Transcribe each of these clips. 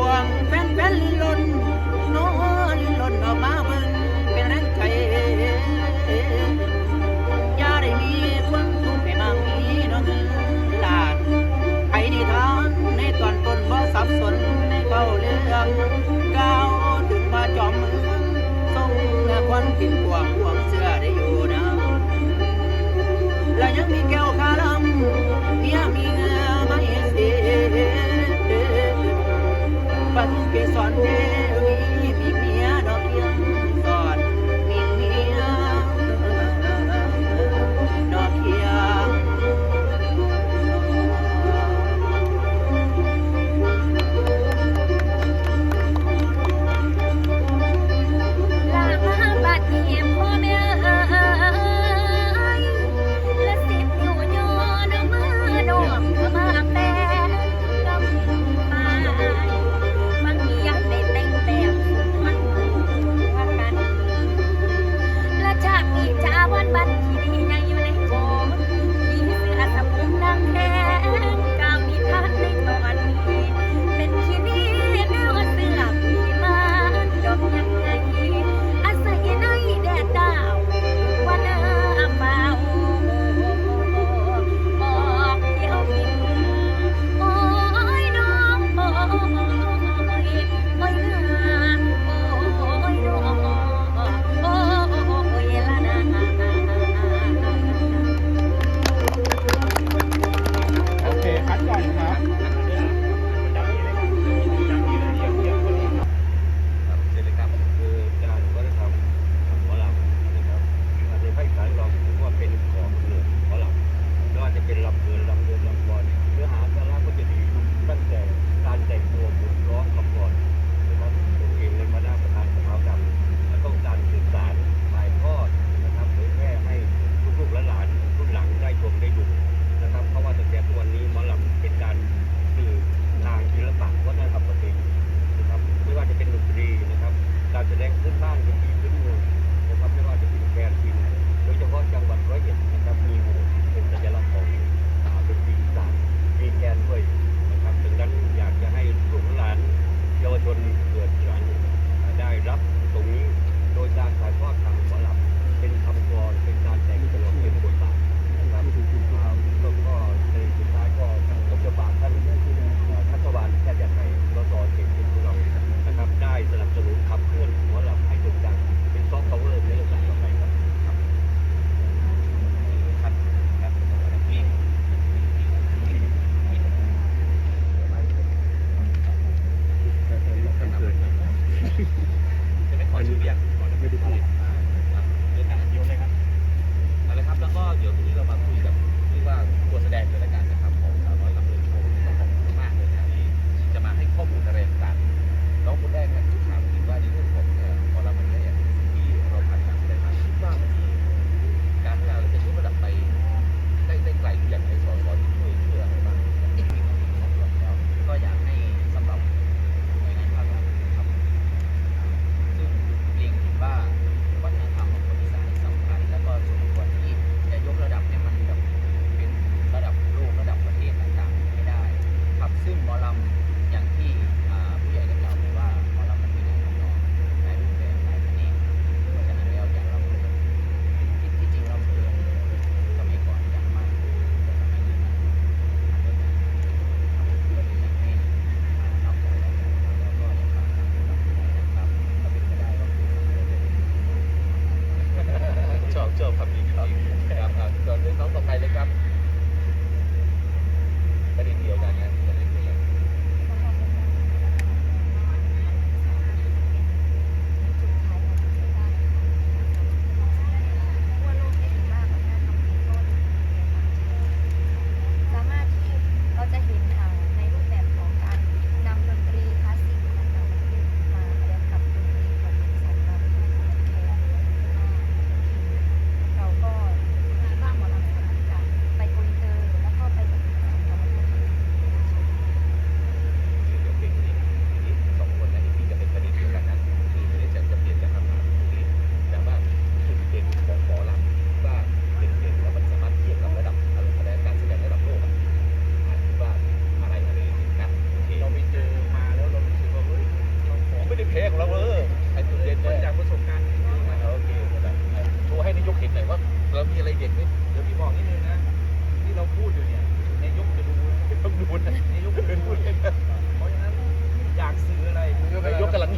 วงแฟนแฟนลิลนโน้ลิลนออกมาเบิ่งเป็นแรงใจอย่าได้มีคนทุกข์ให้มางมีน้องหลานไผนิทานในตอนต้นบ่สับสนในเก้าเรื่องก้าวถึงมาจอมเมืองทรงและควันกินกวาง ทุ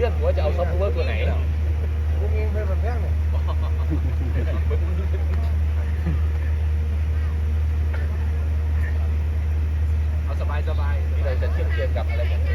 อนผมว่าจะเอาซอฟต์พาวเวร์ตัวไหนกูมีเพื่อนมันแพยเอาสบายสบายที่เราจะเทียบเทียมกับอะไรอย่าง